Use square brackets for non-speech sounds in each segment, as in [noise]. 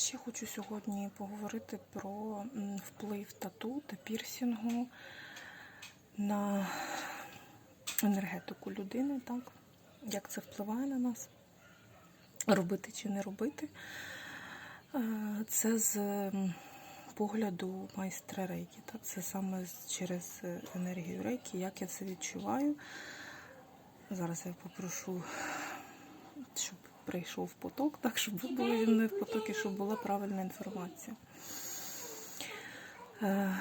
Ще хочу сьогодні поговорити про вплив тату та пірсінгу на енергетику людини, так? Як це впливає на нас, робити чи не робити. Е, Це з погляду майстра рейки. Так? Це саме через е, енергію рейки, як я це відчуваю. Зараз я попрошу, щоб прийшов поток, так, щоб ви були зі мною в потокі, щоб була правильна інформація. Е,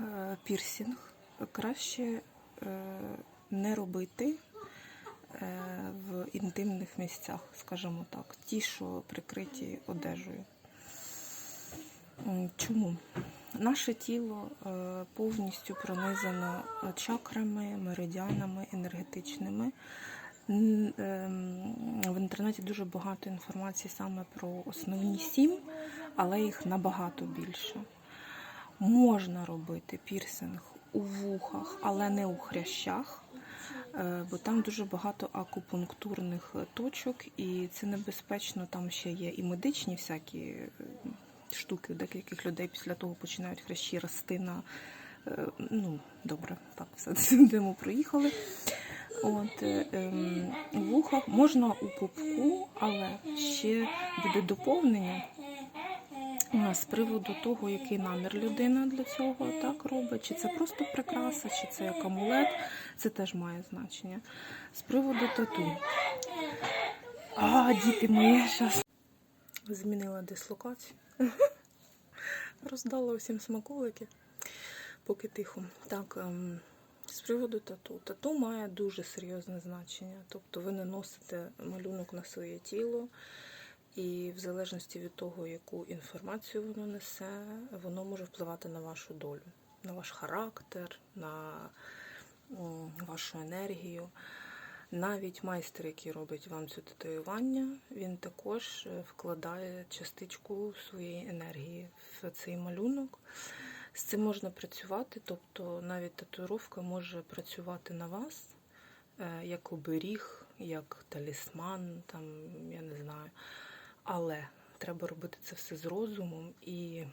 е, Пірсінг краще е, не робити в інтимних місцях, скажімо так, ті, що прикриті одежею. Чому? Наше тіло повністю пронизано чакрами, меридіанами енергетичними. Інтернеті дуже багато інформації саме про основні сім, але їх набагато більше. Можна робити пірсинг у вухах, але не у хрящах, е, бо там дуже багато акупунктурних точок, і це небезпечно. Там ще є і медичні всякі е, штуки. Деяких людей після того починають хрящі рости на е, ну, добре, так, все [laughs] йдемо, проїхали. От, ем, вухах можна у пупку, але ще буде доповнення з приводу того, який намір людина для цього так робить, чи це просто прикраса, чи це як амулет, це теж має значення. З приводу тату. А, діти мої, зараз змінила дислокацію. [laughs] Роздала усім смаколики, поки тихо. Так, ем, з приводу тату. Тату має дуже серйозне значення. Тобто ви не носите малюнок на своє тіло, і в залежності від того, яку інформацію воно несе, воно може впливати на вашу долю, на ваш характер, на вашу енергію. Навіть майстер, який робить вам це татуювання, він також е, вкладає частичку своєї енергії в цей малюнок. З цим можна працювати, тобто навіть татуїровка може працювати на вас е, як оберіг, як талісман, там, я не знаю. Але треба робити це все з розумом. І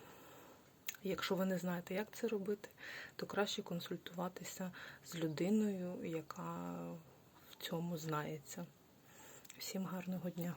якщо ви не знаєте, як це робити, то краще консультуватися з людиною, яка в цьому знається. Всім гарного дня!